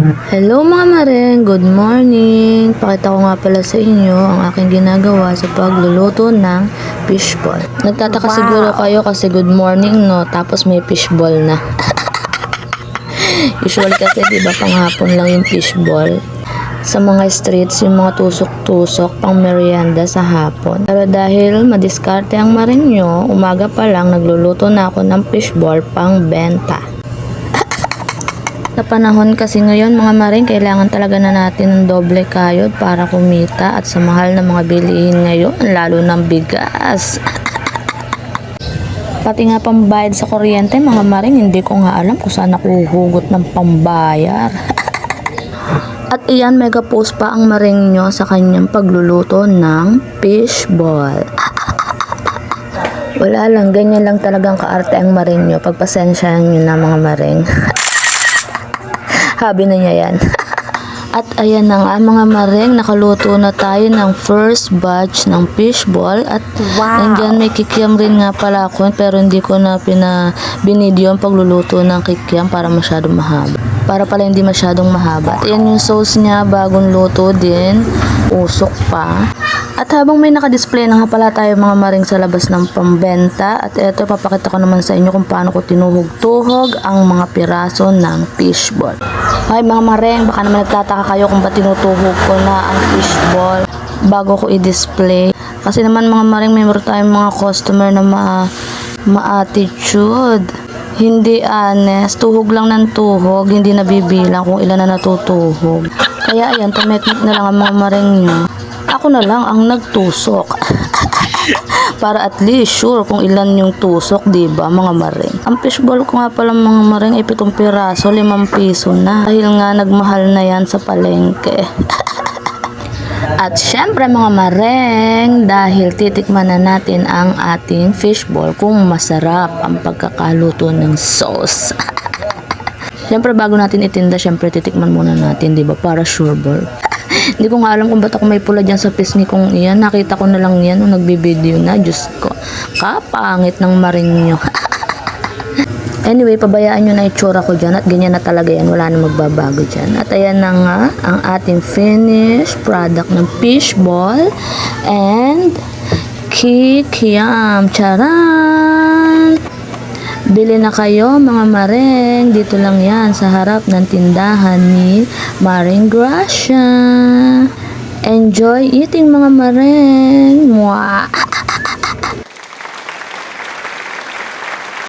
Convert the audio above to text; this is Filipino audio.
Hello mga mareng, good morning. Pakita ko nga pala sa inyo ang aking ginagawa sa pagluluto ng fishball. Nagtataka Wow. siguro kayo kasi good morning no, tapos may fishball na. Usually kasi di ba panghapon lang yung fishball. Sa mga streets, yung mga tusok-tusok pang merienda sa hapon. Pero dahil madiskarte ang maring nyo, umaga pa lang nagluluto na ako ng fishball pang benta. Sa panahon kasi ngayon mga maring, kailangan talaga na natin ng doble kayod para kumita at sa mahal na mga bilihin ngayon, lalo ng bigas. Pati nga pambayad sa kuryente mga maring, hindi ko nga alam kung saan ako huhugot ng pambayar. At iyan, mega post pa ang maring nyo sa kanyang pagluluto ng fishball. Wala lang, ganyan lang talagang kaarte ang maring nyo. Pagpasensyahan nyo na mga maring. Habi na niya yan. At ayan na nga mga maring, nakaluto na tayo ng first batch ng fishball at Wow. nandyan may kikiam rin nga pala ako pero hindi ko na pina binidyo ang pagluluto ng kikiam para masyadong mahaba. Para pala hindi masyadong mahaba. At ayan yung sauce niya, bagong luto din, usok pa. At habang may nakadisplay na nga pala tayo mga maring sa labas ng pambenta at eto papakita ko naman sa inyo kung paano ko tinuhog-tuhog ang mga piraso ng fishball. Hi mga maring, baka naman nagtataka kayo kung ba't tinutuhog ko na ang fishball bago ko i-display. Kasi naman mga maring, may meron tayong mga customer na ma ma-attitude. Hindi honest, tuhog lang ng tuhog, hindi nabibilang kung ilan na natutuhog. Kaya ayan, tumetnik na lang ang mga maring nyo. Ako na lang ang nagtusok. Para at least sure kung ilan yung tusok, di ba mga maring. Ang fishball ko nga pala mga maring ay pitong piraso, limang piso na. Dahil nga nagmahal na yan sa palengke. At syempre mga mareng, dahil titikman na natin ang ating fishball kung masarap ang pagkakaluto ng sauce. Syempre bago natin itinda, syempre titikman muna natin, 'di ba? Para sure ball. Hindi ko nga alam kung ba't ako may pula dyan sa pisngi kong iyan. Nakita ko na lang yan nung nagbibideo na. Diyos ko, kapangit ng maring nyo. Anyway, pabayaan nyo na itsura ko dyan at ganyan na talaga yan. Wala na magbabago dyan. At ayan na nga ang ating finished product ng fishball and kikiam. Charan! Bili na kayo mga mareng. Dito lang yan sa harap ng tindahan ni Maring Gracia. Enjoy eating mga mareng. Mwah!